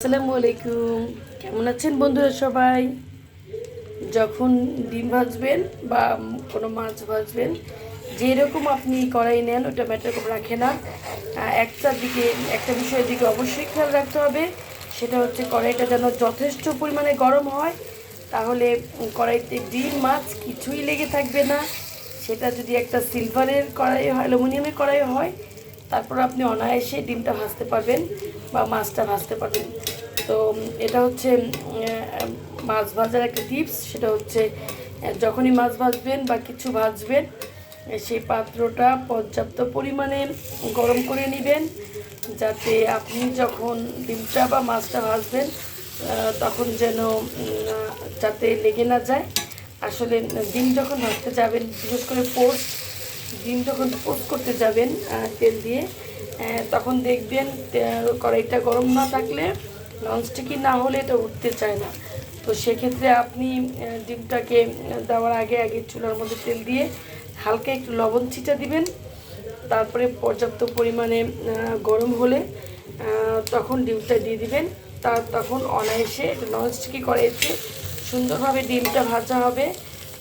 আসসালামু আলাইকুম। কেমন আছেন বন্ধুরা সবাই? যখন ডিম ভাজবেন বা কোনো মাছ ভাজবেন, যেরকম আপনি কড়াই নেন, ওটা ম্যাটার করে রাখে না। একটা দিকে, একটা বিষয়ের দিকে অবশ্যই খেয়াল রাখতে হবে। সেটা হচ্ছে কড়াইটা যেন যথেষ্ট পরিমাণে গরম হয়, তাহলে কড়াইতে ডিম, মাছ কিছুই লেগে থাকবে না। সেটা যদি একটা সিলভারের কড়াই হয় অ্যালুমিনিয়ামের কড়াই হয়, তারপর আপনি অনায়াসে ডিমটা ভাজতে পারবেন বা মাছটা ভাজতে পারবেন। তো এটা হচ্ছে মাছ ভাজার একটা টিপস, সেটা হচ্ছে যখনই মাছ ভাজবেন বা কিছু ভাজবেন সেই পাত্রটা পর্যাপ্ত পরিমাণে গরম করে নেবেন, যাতে আপনি যখন ডিমটা বা মাছটা ভাজবেন তখন যেন যাতে লেগে না যায়। আসলে ডিম যখন ভাজতে যাবেন, বিশেষ করে পোস্ট ডিম যখন পোস্ট করতে যাবেন তেল দিয়ে তখন দেখবেন কড়াইটা গরম না থাকলে ননস্টিকি না হলে এটা উঠতে চায় না। তো সেক্ষেত্রে আপনি ডিমটাকে দেওয়ার আগে আগে চুলার মধ্যে তেল দিয়ে হালকা একটু লবণ ছিটা দিবেন। তারপরে পর্যাপ্ত পরিমাণে গরম হলে তখন ডিমটা দিয়ে দিবেন। তার তখন অনায়াসে ননস্টিকি কড়াইতে সুন্দরভাবে ডিমটা ভাজা হবে,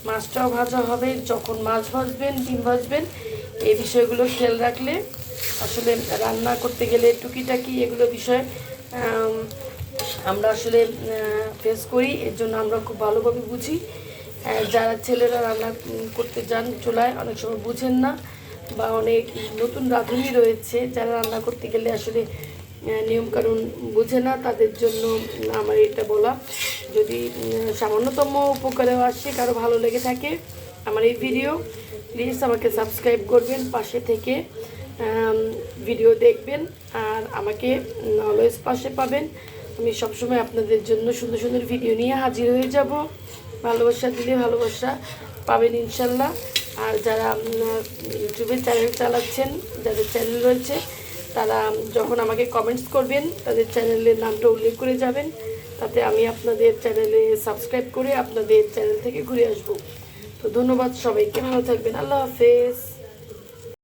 মাছটাও ভাজা হবে, যখন মাছ ভাজবেন, ডিম ভাজবেন, এই বিষয়গুলো খেয়াল রাখলে আসলে রান্না করতে গেলে টুকিটাকি এগুলো বিষয় আমরা আসলে ফেস করি, এর জন্য আমরা খুব ভালোভাবে বুঝি। যারা ছেলেরা রান্না করতে যান চুলায়, অনেক সময় বুঝেন না, বা অনেক নতুন রাঁধুনি রয়েছে, যারা রান্না করতে গেলে আসলে নিয়মকানুন বোঝে না, তাদের জন্য আমার এটা বলা। যদি সামান্যতম উপকারেও আসে, কারও ভালো লেগে থাকে আমার এই ভিডিও প্লিজ আমাকে সাবস্ক্রাইব করবেন, পাশে থেকে ভিডিও দেখবেন, আর আমাকে অলওয়েজ পাশে পাবেন। আমি সবসময় আপনাদের জন্য সুন্দর সুন্দর ভিডিও নিয়ে হাজির হয়ে যাব। ভালোবাসা দিলে ভালোবাসা পাবেন ইনশাল্লাহ। আর যারা উম, ইউটিউবে চ্যানেল চালাচ্ছেন যাদের চ্যানেল রয়েছে তারা যখন আমাকে কমেন্টস করবেন তাদের চ্যানেলের নামটা উল্লেখ করে যাবেন। তাতে আমি আপনাদের চ্যানেলে সাবস্ক্রাইব করে আপনাদের চ্যানেল থেকে ঘুরে আসব। তো ধন্যবাদ সবাইকে ভালো থাকবেন। আল্লাহ হাফেজ।